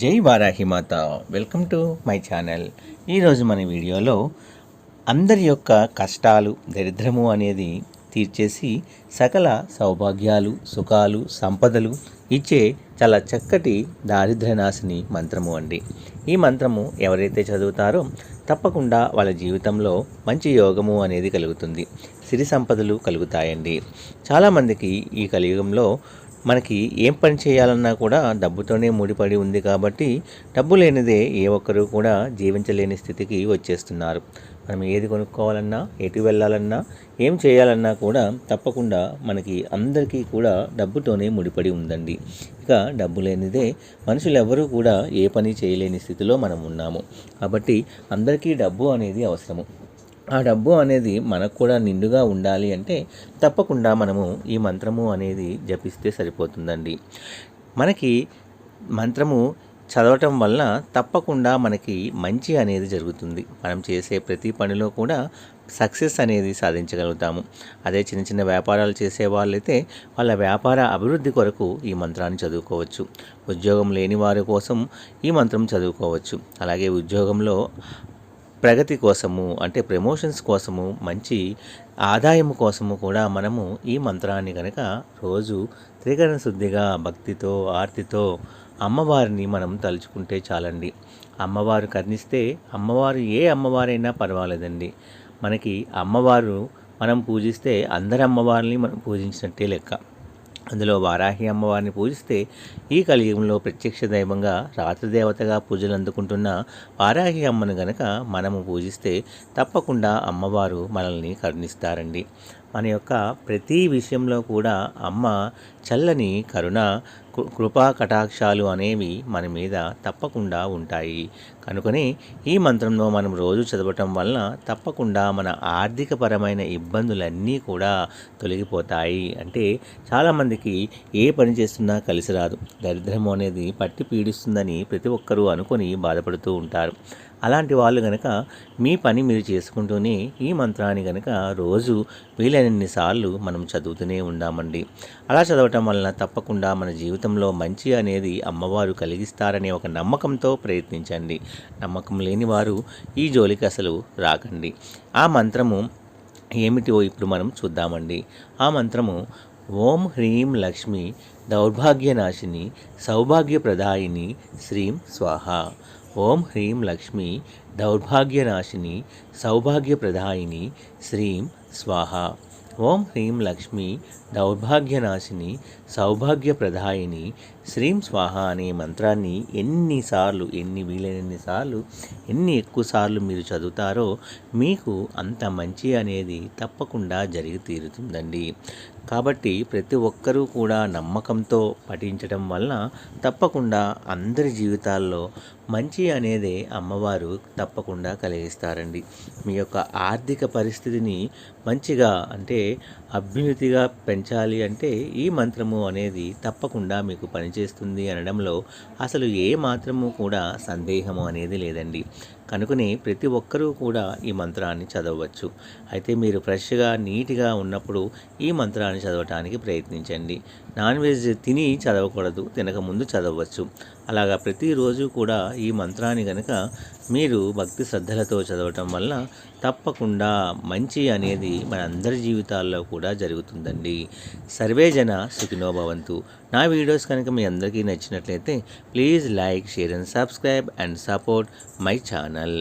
జై Varahimata welcome to my channel. ఈరోజు మన వీడియోలో అందరి యొక్క కష్టాలు దరిద్రము అనేది తీర్చేసి సకల సౌభాగ్యాలు సుఖాలు సంపదలు ఇచ్చే చాలా చక్కటి దారిద్ర్యనాశిని మంత్రము అండి. ఈ మంత్రము ఎవరైతే చదువుతారో తప్పకుండా వాళ్ళ జీవితంలో మంచి యోగము అనేది కలుగుతుంది. సిరి సంపదలు కలుగుతాయండి. చాలామందికి ఈ కలియుగంలో మనకి ఏం పని చేయాలన్నా కూడా డబ్బుతోనే ముడిపడి ఉంది కాబట్టి డబ్బు లేనిదే ఏ ఒక్కరూ కూడా జీవించలేని స్థితికి వచ్చేస్తున్నారు. మనం ఏది కొనుక్కోవాలన్నా ఎటు వెళ్ళాలన్నా ఏం చేయాలన్నా కూడా తప్పకుండా మనకి అందరికీ కూడా డబ్బుతోనే ముడిపడి ఉందండి. ఇక డబ్బు లేనిదే మనుషులు ఎవరూ కూడా ఏ పని చేయలేని స్థితిలో మనం ఉన్నాము. కాబట్టి అందరికీ డబ్బు అనేది అవసరము. ఆ డబ్బు అనేది మనకు కూడా నిండుగా ఉండాలి అంటే తప్పకుండా మనము ఈ మంత్రము అనేది జపిస్తే సరిపోతుందండి. మనకి మంత్రము చదవటం వలన తప్పకుండా మనకి మంచి అనేది జరుగుతుంది. మనం చేసే ప్రతి పనిలో కూడా సక్సెస్ అనేది సాధించగలుగుతాము. అదే చిన్న చిన్న వ్యాపారాలు చేసే వాళ్ళైతే వాళ్ళ వ్యాపార అభివృద్ధి కొరకు ఈ మంత్రాన్ని చదువుకోవచ్చు. ఉద్యోగం లేని వారి కోసం ఈ మంత్రం చదువుకోవచ్చు. అలాగే ఉద్యోగంలో ప్రగతి కోసము అంటే ప్రమోషన్స్ కోసము మంచి ఆదాయం కోసము కూడా మనము ఈ మంత్రాన్ని కనుక రోజు త్రికరణ శుద్ధిగా భక్తితో ఆర్తితో అమ్మవారిని మనం తలుచుకుంటే చాలండి. అమ్మవారు కర్ణిస్తే అమ్మవారు ఏ అమ్మవారైనా పర్వాలేదండి. మనకి అమ్మవారు మనం పూజిస్తే అందరి అమ్మవారిని మనం పూజించినట్టే లెక్క. అందులో వారాహి అమ్మవారిని పూజిస్తే ఈ కలియుగంలో ప్రత్యక్ష దైవంగా రాత్రిదేవతగా పూజలు అందుకుంటున్న వారాహి అమ్మను గనక మనము పూజిస్తే తప్పకుండా అమ్మవారు మనల్ని కరుణిస్తారండి. మన యొక్క ప్రతి విషయంలో కూడా అమ్మ చల్లని కరుణ కృపా కటాక్షాలు అనేవి మన మీద తప్పకుండా ఉంటాయి. కనుకనే ఈ మంత్రంలో మనం రోజు చదవటం వలన తప్పకుండా మన ఆర్థికపరమైన ఇబ్బందులన్నీ కూడా తొలగిపోతాయి. అంటే చాలామందికి ఏ పని చేస్తున్నా కలిసి రాదు. దరిద్రం అనేది పట్టి పీడిస్తుందని ప్రతి ఒక్కరూ అనుకొని బాధపడుతూ ఉంటారు. అలాంటి వాళ్ళు గనక మీ పని మీరు చేసుకుంటూనే ఈ మంత్రాన్ని గనక రోజు వీలైనన్నిసార్లు మనం చదువుతూనే ఉండామండి అలా చదవటం వలన తప్పకుండా మన జీవితంలో మంచి అనేది అమ్మవారు కలిగిస్తారనే ఒక నమ్మకంతో ప్రయత్నించండి. నమ్మకం లేని వారు ఈ జోలికి అసలు రాకండి. ఆ మంత్రము ఏమిటో ఇప్పుడు మనం చూద్దామండి. ఆ మంత్రము ఓం హ్రీం లక్ష్మి దౌర్భాగ్యనాశిని సౌభాగ్యప్రదాయిని శ్రీం స్వాహ. ఓం హ్రీం లక్ష్మి దౌర్భాగ్యనాశిని సౌభాగ్యప్రదాయిని శ్రీం స్వాహ. ఓం హ్రీం లక్ష్మి దౌర్భాగ్యనాశిని సౌభాగ్యప్రదాయిని శ్రీం స్వాహ అనే మంత్రాన్ని ఎన్నిసార్లు ఎన్ని వీలైనన్ని సార్లు ఎన్ని ఎక్కువ సార్లు మీరు చదువుతారో మీకు అంత మంచి అనేది తప్పకుండా జరిగి తీరుతుందండి. కాబట్టి ప్రతి ఒక్కరూ కూడా నమ్మకంతో పఠించడం వలన తప్పకుండా అందరి జీవితాల్లో మంచి అనేదే అమ్మవారు తప్పకుండా కలిగిస్తారండి. మీ యొక్క ఆర్థిక పరిస్థితిని మంచిగా అంటే అభ్యున్నతిగా పెంచాలి అంటే ఈ మంత్రము అనేది తప్పకుండా మీకు పనిచేస్తుంది అనడంలో అసలు ఏ మాత్రము కూడా సందేహము అనేది లేదండి. కనుకనే ప్రతి ఒక్కరూ కూడా ఈ మంత్రాన్ని చదవచ్చు. అయితే మీరు ఫ్రెష్గా నీట్గా ఉన్నప్పుడు ఈ మంత్రాన్ని చదవటానికి ప్రయత్నించండి. నాన్ వెజ్ తిని చదవకూడదు తినక ముందు చదవచ్చు. అలాగా ప్రతిరోజు కూడా ఈ మంత్రాన్ని కనుక మీరు భక్తి శ్రద్ధలతో చదవటం వల్ల తప్పకుండా మంచి అనేది మనందరి జీవితాల్లో కూడా జరుగుతుందండి. సర్వే జన సుఖినోభవంతు నా వీడియోస్ కనుక మీ అందరికీ నచ్చినట్లయితే please like share and subscribe and support my channel.